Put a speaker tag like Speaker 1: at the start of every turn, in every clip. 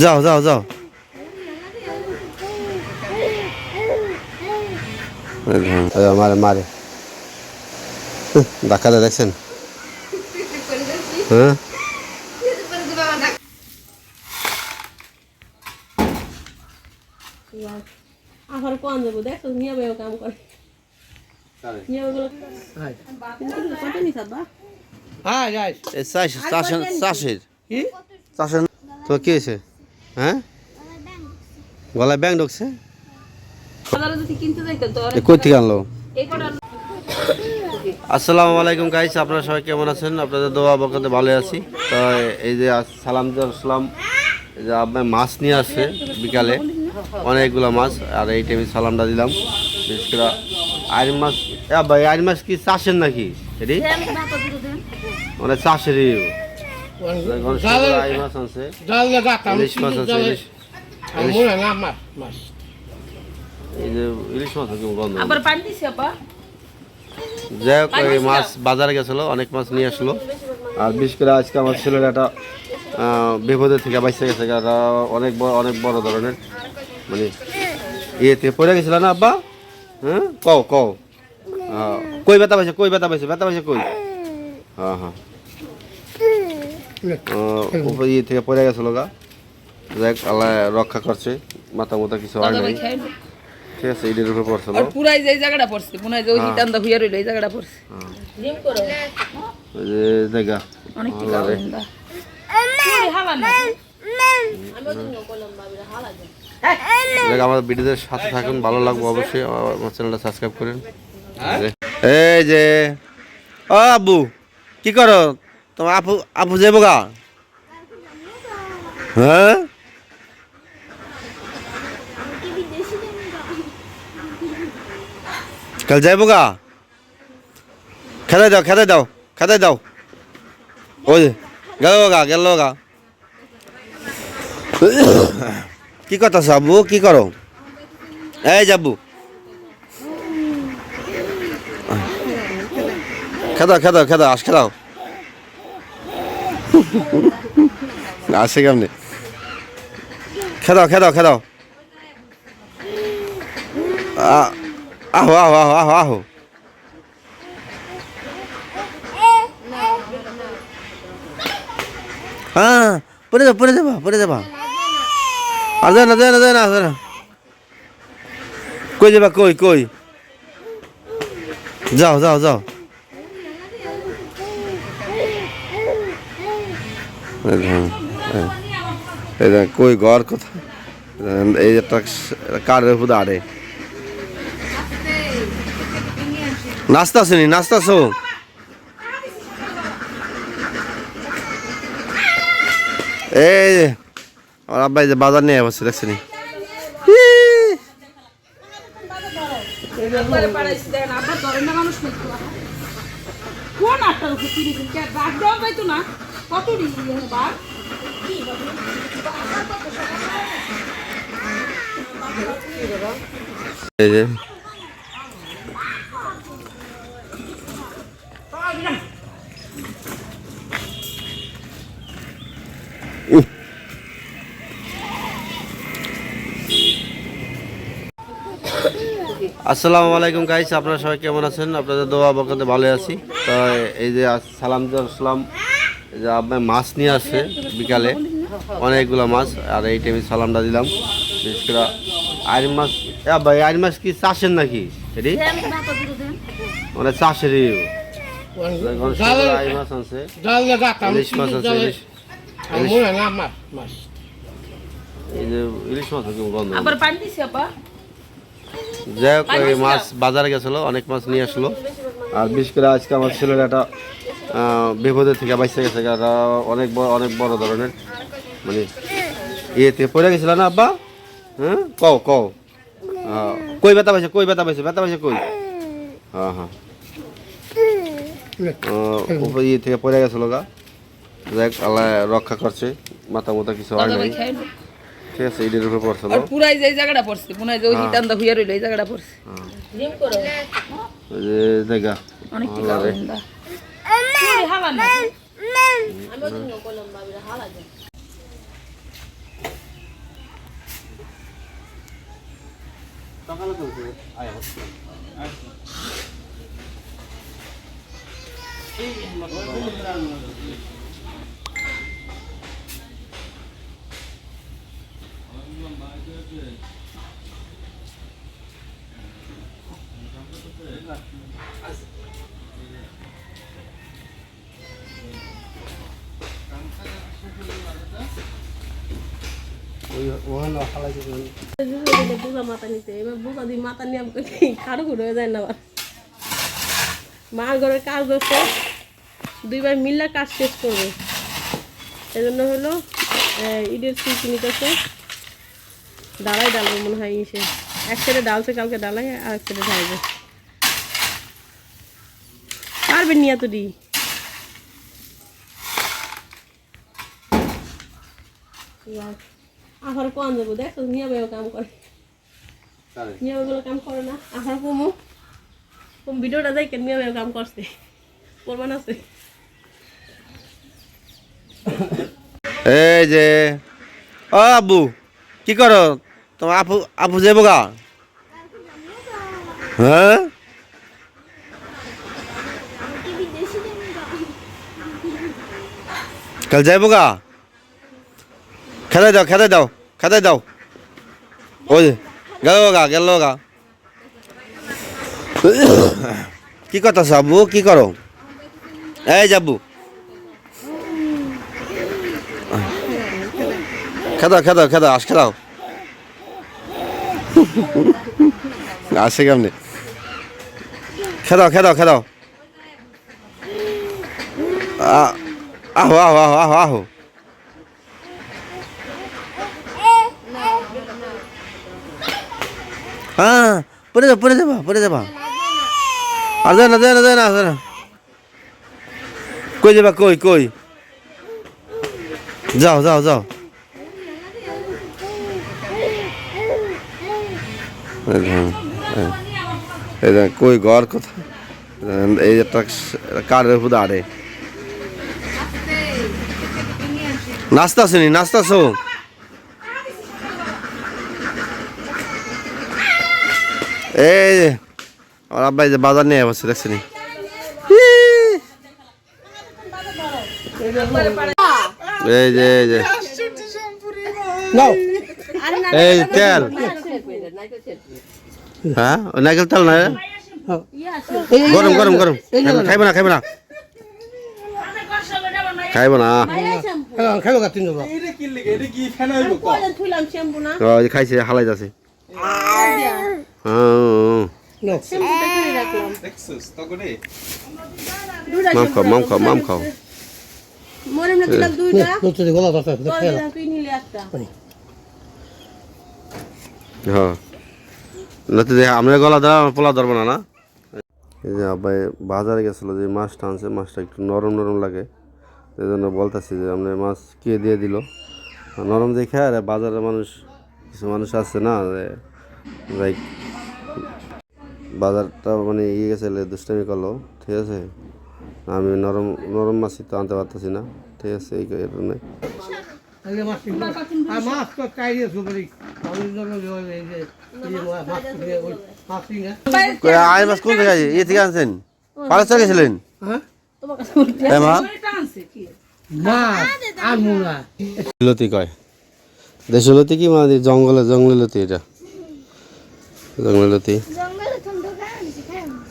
Speaker 1: যাও যাও যাও। মারে মারে। ধাক্কা দেয় দেখছেন? হ্যাঁ?
Speaker 2: আবার কোন যাব দেখো নিয়মেও কাম করে।
Speaker 3: হ্যাঁ
Speaker 1: চাষের তো কি হয়েছে? হ্যাঁ? গলায় ব্যাং ঢুকছে? কই থেকে আনলো? আসসালামু আলাইকুম গাইস আপনারা সবাই কেমন আছেন? আপনাদের দোয়া বকাতে ভালো আছি। তো এই যে সালাম আসলাম এই যে আপনার মাছ নিয়ে আসছে বিকালে অনেকগুলো মাছ আর এই টাইমে সালামটা দিলাম। বিশেষ করে আইন মাছ ভাই আইন মাছ কি চাষের নাকি? এটি মানে চাষেরই। মাছ আছে ইলিশ মাছ আছে ইলিশ
Speaker 3: মনে
Speaker 1: ইলিশ মাছ গন্ধ যাই হোক এই মাছ বাজারে গেছিল অনেক মাছ নিয়ে আসলো আর বিশেষ করে আজকে আমার ছেলের একটা বিপদের থেকে বাইসে গেছে অনেক বড় অনেক বড় ধরনের মানে ইয়েতে পড়ে গেছিল না আব্বা হ্যাঁ কও কও কই ব্যথা পাইছে কই ব্যথা পাইছে ব্যথা পাইছে কই হ্যাঁ হ্যাঁ ইয়ে থেকে পড়ে গেছিল গা যাই আল্লাহ রক্ষা করছে মাথা মতো কিছু হয় নাই। ঠিক আছে ইডের উপরে পড়ছিল
Speaker 4: আর পুরাই যে জায়গাটা পড়ছে পুনাই যে ওই হিটান্দা হইয়া রইল এই জায়গাটা পড়ছে।
Speaker 1: ওই যে দেখা
Speaker 4: অনেক টিকা
Speaker 2: হালা না। আমি ওদিন বললাম বাবিরা হালা দেন
Speaker 1: দেখ আমার ভিডিওদের সাথে থাকুন ভালো লাগবে অবশ্যই। আমার আমার চ্যানেলটা সাবস্ক্রাইব করেন। এই যে ও আব্বু কি করো? তোমার আপু আপু যাব গা? হ্যাঁ? কাল যাইবো গা? খেদাই দাও খেদাই দাও খেদাই দাও। ওই গেল গা গেল গা। কি কথা আব্বু? কি করো? এই যাবু খেদাও খেদাও খেদাও আস খেদাও আসে কেমনি? খেদাও খেদাও খেদাও। আহো আহো আহো আহো আহো। হ্যাঁ পরে যাবা পরে যাবা পরে যাবা। আর যায় না যায় না যায় না যায় না। কই যাবা, কই কই? যাও যাও যাও এই দেখেন, এই, এই দেখেন, কই ঘর কথা? এই একটা কারের উপর আড়ে নাস্তা আসেনি, নাস্তা আসো। এই আমার আব্বাই যে বাজার নিয়ে বসে
Speaker 4: ধরেন না কোন আটটার না? কত।
Speaker 1: আসসালামু আলাইকুম গাইস আপনারা সবাই কেমন আছেন? আপনাদের দোয়া বকাতে ভালো আছি। তো এই যে সালাম যে আপনার মাছ নিয়ে আসছে বিকালে। অনেকগুলো মাছ আর এই টাইমে সালামটা দিলাম। বিশেষ করে আইন মাছ ভাই আইন মাছ কি চাষের নাকি? এটি মানে চাষেরই। মাছ আছে। ইলিশ মাছ আছে ইলিশ
Speaker 3: না মাছ মাছ।
Speaker 1: এই যে ইলিশ মাছ যাই হোক এই মাছ বাজারে গেছিল অনেক মাছ নিয়ে আসলো। আর বিশেষ করে আজকে আমার ছেলের একটা বিপদের থেকে বাইসে গেছে অনেক বড় অনেক বড় ধরনের মানে ইয়েতে পড়ে গেছিল না আব্বা? হ্যাঁ? কও কও। কই ব্যথা পাইছে কই ব্যথা পাইছে ব্যথা পাইছে কই? হ্যাঁ হ্যাঁ। ইয়ে থেকে পড়ে গেছিল গা। যাই আল্লাহ রক্ষা করছে মাথা মতো কিছু হয় নাই। ঠিক আছে ইডের উপরে পড়ছিল
Speaker 4: পুরাই যে জায়গাটা পড়ছে পুনাই যে ওই হিটান্দা হইয়া রইল এই জায়গাটা পড়ছে।
Speaker 2: জিম করো।
Speaker 1: ওই যে দেখা
Speaker 4: অনেক
Speaker 2: Thank you. হয়ে ঘরে কাজ করছে দুইবার মিল্লা কাজ শেষ করবে এই জন্য হলো ইটের সিট নিতেছে ডালাই ডালবে মনে হয় ইসে এক ডালছে কালকে ডালাই আর এক সাইডে ঢালবে পারবেন নি এতটি? আবার কোন যাব। দেখো নিয়ে কাম করে। নিয়ে কাম করে না। আবার কমু কম ভিডিওটা যাই কেন নিয়ে কাম করছে। করবান আছে।
Speaker 1: এই যে ও আব্বু কি করো? তোমার আপু আপু যাব গা? হ্যাঁ? কাল যাইবো গা। খেদাই দাও খেদাই দাও খেদাই দাও। ওই গেল গা গেল গা। কি কথা আব্বু? কি করো? এই যাবু। খেদাও খেদাও খেদাও, আস খেদাও। আসে কেমনি? খেদাও খেদাও খেদাও। আ- আহো আহো আহো আহো আহো হ্যাঁ পরে যাবা পরে যাবা পরে যাবা আর যায় না যায় না যায় না যায় না কই যাবা কই কই যাও যাও যাও এই এই কই ঘর কোথায় এই একটা কারের উপর আরে নাস্তা আসেনি নাস্তা আসো এই আমার আব্বাই যে বাজার নিয়ে বসে দেখছেনি। এই যে এই যে। এই তেল। হ্যাঁ? নারকেল তেল না গরম গরম গরম। খাইব না খাইব না। খাইব না।
Speaker 3: তিন
Speaker 2: থুইলাম শ্যাম্পু না?
Speaker 1: যে খাইছে হালাই যাচ্ছে। মাম খাও মাম খাও মাম খাও। হ্যাঁ আমরা গলা দেওয়া পোলা ধরবো না না? এই যে আব্বাই বাজারে গেছিল যে মাছটা আনছে মাছটা একটু নরম নরম লাগে। এই জন্য বলতেছি যে আপনার মাছ কে দিয়ে দিল? নরম দেখে আর বাজারে মানুষ কিছু মানুষ আছে না লাইক বাজারটা মানে ইয়ে গেছে দুষ্টামি করল ঠিক আছে? আমি নরম নরম মাছই তো আনতে পারতেছি না ঠিক আছে এই কারণে
Speaker 3: আগে মাছ কিনবো। আর মাছ তো চাইলে সুপারি আমি জন্য ওই এই যে এই মাছ কিনে ওই মাছ কিনে।
Speaker 1: কই, আই মাছ কোন থেকে ইয়ে থেকে আনছেন? পালাস্তার গেছিলেন?
Speaker 3: হ্যাঁ?
Speaker 2: কাছে
Speaker 1: লতি কয়? দেশলতি কি মানে জঙ্গলে জঙ্গলে লতি এটা। জঙ্গলে লতি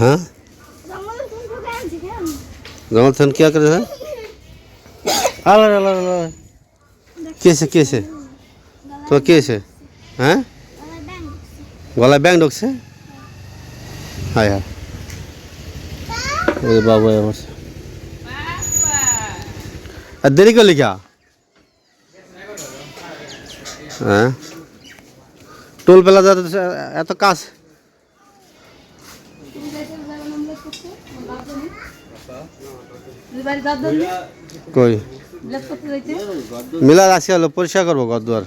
Speaker 1: হ্যাঁ?
Speaker 5: জঙ্গলে
Speaker 1: থেকে কি করে হ্যাঁ? আলা আলা আলা কেছে কেছে তো কেছে হ্যাঁ? গলায় ব্যাং ঢুকছে? হায় হায়। বাবু আমার। আর দেরি করলি কা? হ্যাঁ। টোল পেলা যাতে এত কাজ। কই? আজকে হলো পরিষ্কার করব ঘর দুয়ার।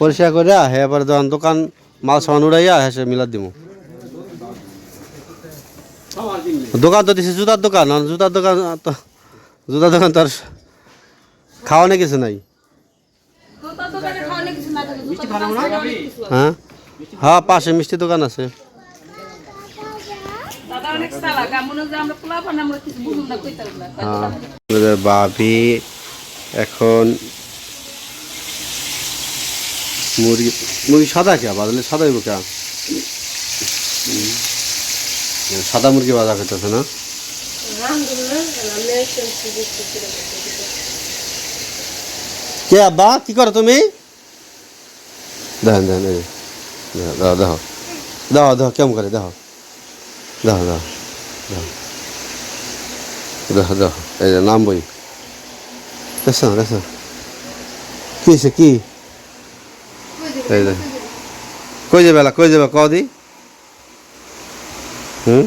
Speaker 1: পরিষ্কার করে হ্যাঁ এবার যখন দোকান মাল সামান উড়াইয়া হ্যাঁ সে মিলার দিব দোকান তো দিছে, জুতার দোকান জুতার দোকান তো জুতার দোকান তো আর খাওয়ানো কিছু নাই।
Speaker 4: তোর তোর।
Speaker 1: হ্যাঁ? হ্যাঁ পাশে মিষ্টি দোকান আছে।
Speaker 4: দাদা অনেক চালাক মনে হয় যে আমরা পোলা পান আমরা কিছু বুঝুন না কইতাম না।
Speaker 1: আমাদের বাপি এখন মুরগি মুরগি সাদা কে বাদলে সাদা হইব কে? সাদা মুরগি বাজা খেতেছে না
Speaker 2: আলহামদুলিল্লাহ আমি একদম সুযোগ করছিলাম
Speaker 1: কে আব্বা? কি করো তুমি? দেখেন দেখেন। দেখো দেখো দেখো। দেখো কেমন করে, দেখো। দেখো দেখো দেখো। দেখো দেখো, এই নাম বই। দেখছ দেখছ? কি সে কি? এই যে, কই যাবে কই যাবে? কদি হুম?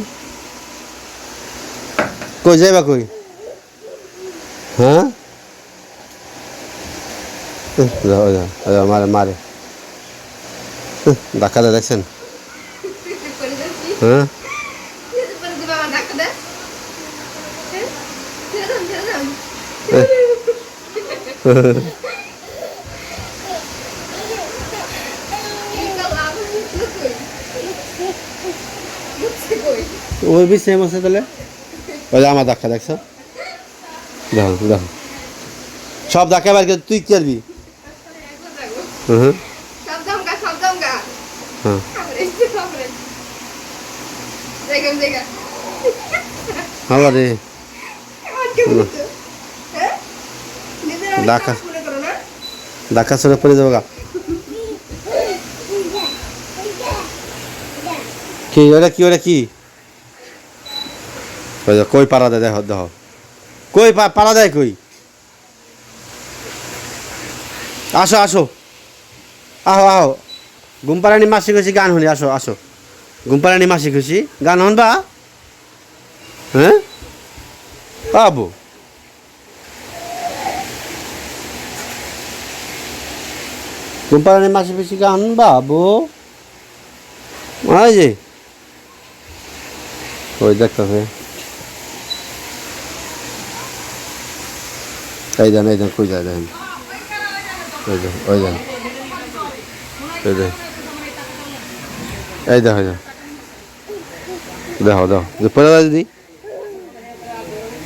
Speaker 1: কই যাইবা কই? হ্যাঁ? যাও যাও মারে মারে। ধাক্কা দেয় দেখছেন? হ্যাঁ? ওই বি সেম আছে তাহলে? ওই আমার ধাক্কা দেখছ? দেখো দেখো। সব ধাক্কা তুই কি
Speaker 6: আসবি
Speaker 1: হ্যাঁ। ধাক্কা। সরে পড়ে যাব গা। কি ওরা কি ওরা কি? কই পাড়া দেয়, দেখো দেখো কই পাড়া দেয় কই? আসো আসো। আহো আহো। গুমপারানি মাসি খুশি, গান শুনি, আসো আসো। গুমপারানি মাসি খুশি, গান শুনবা হ্যাঁ? আবু গুমপারানি মাসি খুশি, গান বাবু। ওই যে। ওই দেখতেছে? এই দেন এই দেন, কই যায়, দেখেন। ওই দেন ওই দেন। এই দেন এই দেখো দেখো। দেখো দেখো যে যায় দিদি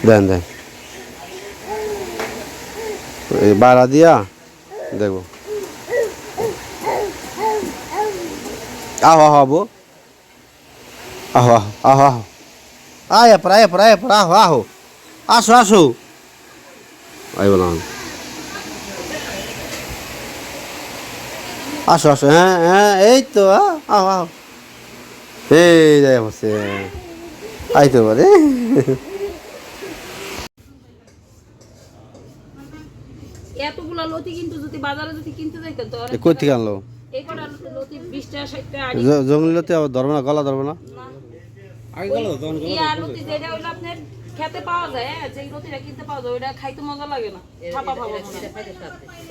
Speaker 1: দেন দেন। এই বাড়া দিয়া, দেখব। আহো আহো, আবু। আহো আহো আহো আহো। আয়া পর আয়া পর আয়া পর আহো আহো। আসো। আসো আসো হ্যাঁ হ্যাঁ এই তো আহ, আহো আহো। এই যাই বসে। আই তো পারে
Speaker 4: এতগুলা লতি কিন্তু যদি বাজারে যদি কিনতে যাইতেন তো অনেক
Speaker 1: কই থেকে আনলো
Speaker 4: এই লতি?
Speaker 1: আবার ধরবো না গলা ধরবো না?
Speaker 4: খেতে পাওয়া যায় হ্যাঁ যে লতিটা কিনতে পাওয়া যায় ওটা খাইতে মজা লাগে না ছাপা ভাবো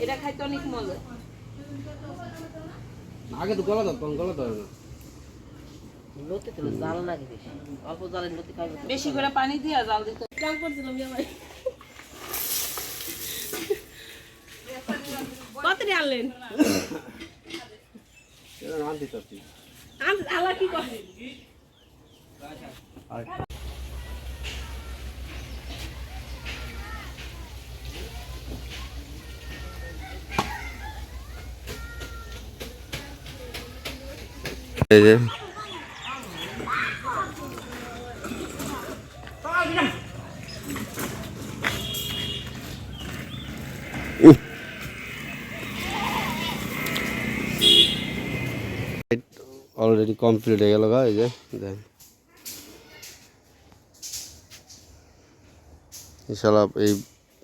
Speaker 4: এটা খাইতে অনেক মজা।
Speaker 1: আগে তো গলা ধরতাম গলা ধরে না।
Speaker 4: বেশি করে পানি দিয়া জাল দিতে
Speaker 2: কাম করছিলাম কত আনলেন? আন- আলা কি করে
Speaker 1: এই যে। অলরেডি কমপ্লিট হয়ে গেল গা, এই যে দেন ইনশাল্লাহ এই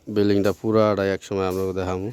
Speaker 1: বিল্ডিংটা পুরাটাই এক সময় আমরা দেখাবো